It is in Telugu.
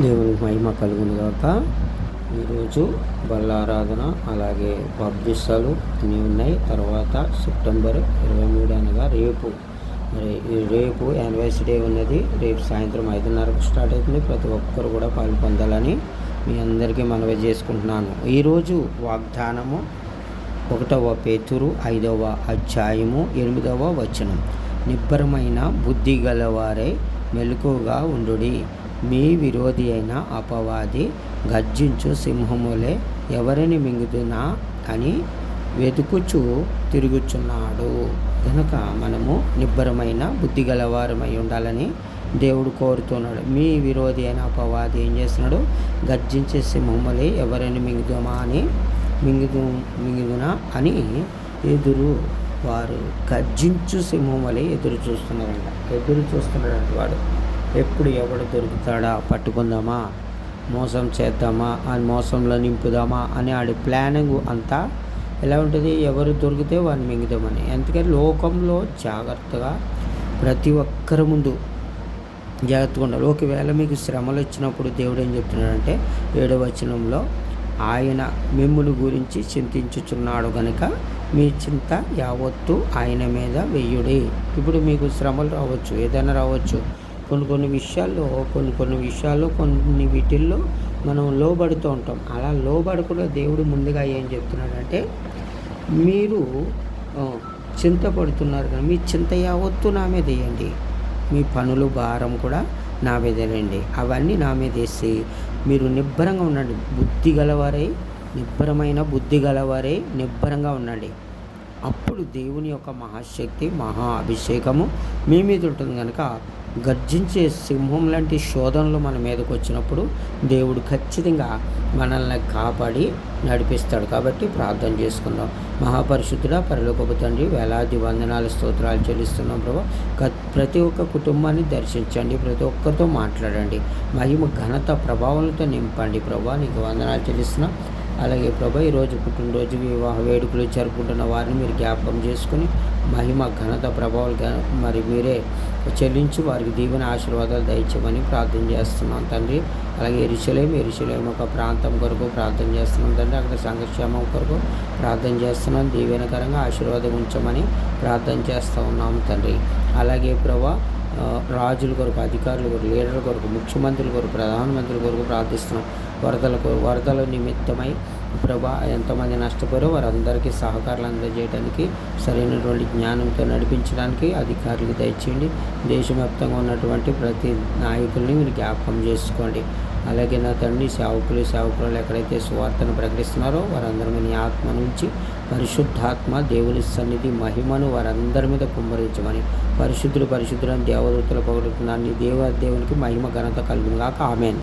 దేవుని మహిమ కలుగును కాక ఈరోజు బల్లారాధన అలాగే బాప్తిస్తాలు అన్నీ ఉన్నాయి. తర్వాత సెప్టెంబర్ ఇరవై మూడు అనగా రేపు. మరి ఈ రేపు యానివర్సరీ ఉన్నది. రేపు సాయంత్రం ఐదున్నరకు స్టార్ట్ అవుతుంది. ప్రతి ఒక్కరు కూడా పాలు పొందాలని మీ అందరికీ మనవి చేసుకుంటున్నాను. ఈరోజు వాగ్దానము ఒకటవ పేతురు ఐదవ అధ్యాయము ఎనిమిదవ వచనం. నిబ్బరమైన బుద్ధి గలవారే మెలకుగా ఉండుడి. మీ విరోధి అయిన అపవాది గర్జించు సింహములే ఎవరిని మింగుతున్నా అని వెతుకుచు తిరుగుచున్నాడు. కనుక మనము నిబ్బరమైన బుద్ధి గలవారమై ఉండాలని దేవుడు కోరుతున్నాడు. మీ విరోధి అయిన అపవాది ఏం చేస్తున్నాడు? గర్జించే సింహములే ఎవరిని మింగుదామా అని మింగుదు మింగుదునా అని ఎదురు వారు గర్జించు సింహం వలె ఎదురు చూస్తున్నారంట. ఎదురు చూస్తున్నాడంట వాడు. ఎప్పుడు ఎవడు దొరుకుతాడా? పట్టుకుందామా? మోసం చేద్దామా? ఆ మోసంలో నింపుదామా? అని ఆడి ప్లానింగ్ అంతా ఎలా ఉంటుంది? ఎవరు దొరికితే వాడిని మింగుదామని. ఎందుకంటే లోకంలో జాగ్రత్తగా ప్రతి ఒక్కరి ముందు జాగ్రత్తగా ఉండాలి. ఒకవేళ మీకు శ్రమలు వచ్చినప్పుడు దేవుడు ఏం చెప్తున్నాడంటే ఏడవ వచనంలో ఆయన మిమ్ముల గురించి చింతించుచున్నాడు కనుక మీ చింత యావత్తు ఆయన మీద వెయ్యుడి ఇప్పుడు మీకు శ్రమలు రావచ్చు ఏదైనా రావచ్చు. కొన్ని కొన్ని విషయాల్లో కొన్ని కొన్ని విషయాల్లో కొన్ని వీటిల్లో మనం లోబడుతూ ఉంటాం. అలా లోబడకుండా దేవుడు ముందుగా ఏం చెప్తున్నాడంటే మీరు చింతపడుతున్నారు కానీ మీ చింత యావత్తు నా మీద వేయండి. మీ పనులు భారం కూడా నా మీదేనండి అవన్నీ నా మీద వేసి మీరు నిబ్బరంగా ఉండండి. బుద్ధి గలవారై నిబ్బరమైన బుద్ధి గలవారై నిబ్బరంగా ఉండండి. అప్పుడు దేవుని యొక్క మహాశక్తి మహా అభిషేకము మీ మీద ఉంటుంది కనుక గర్జించే సింహం లాంటి శోధనలు మన మీదకు వచ్చినప్పుడు దేవుడు ఖచ్చితంగా మనల్ని కాపాడి నడిపిస్తాడు. కాబట్టి ప్రార్థన చేసుకుందాం. మహాపరిశుద్ధుడ పరలోకపు తండ్రి వేలాది వందనాలు స్తోత్రాలు చెల్లిస్తున్నాం ప్రభా. ప్రతి ఒక్క కుటుంబాన్ని దర్శించండి ప్రతి ఒక్కరితో మాట్లాడండి. మహిమ ఘనత ప్రభావంతో నింపండి ప్రభా. నీకు వందనాలు చెల్లిస్తున్నాం. అలాగే ప్రభా ఈరోజు పుట్టినరోజు వివాహ వేడుకలు జరుపుకుంటున్న వారిని మీరు జ్ఞాపకం చేసుకుని మహిమ ఘనత ప్రభావాలు మరి మీరే చెల్లించి వారికి దీవెన ఆశీర్వాదాలు దయచేయమని ప్రార్థన చేస్తున్నాం తండ్రి. అలాగే ఎరుసలేం ఎరుసలేం ఒక ప్రాంతం కొరకు ప్రార్థన చేస్తున్నాం తండ్రి. అక్కడ సంఘక్షేమం కొరకు ప్రార్థన చేస్తున్నాం. దీవెనకరంగా ఆశీర్వాదం ఉంచమని ప్రార్థన చేస్తూ ఉన్నాం తండ్రి. అలాగే ప్రభా రాజుల కొరకు అధికారుల కొరకు లీడర్ల కొరకు ముఖ్యమంత్రుల కొరకు ప్రధానమంత్రుల కొరకు ప్రార్థిస్తున్నాం. వరదలకు వరదల నిమిత్తమై ప్రభా ఎంతమంది నష్టపోయారో వారందరికీ సహకారాలు అందజేయడానికి సరైనటువంటి జ్ఞానంతో నడిపించడానికి అధికారులకు దయచేయండి. దేశవ్యాప్తంగా ఉన్నటువంటి ప్రతి నాయకుల్ని మీరు జ్ఞాపకం చేసుకోండి. అలాగే నా తండ్రి సేవకులు సేవకులు ఎక్కడైతే సువార్తను ప్రకటిస్తున్నారో వారందరి మీద ఆత్మ నుంచి పరిశుద్ధాత్మ దేవుని సన్నిధి మహిమను వారందరి మీద కుమ్మరించమని పరిశుద్ధులు పరిశుద్ధులను దేవదూతలు పొగడుతున్నాను దేవ దేవునికి మహిమ ఘనత కలుగునుగాక. ఆమెన్.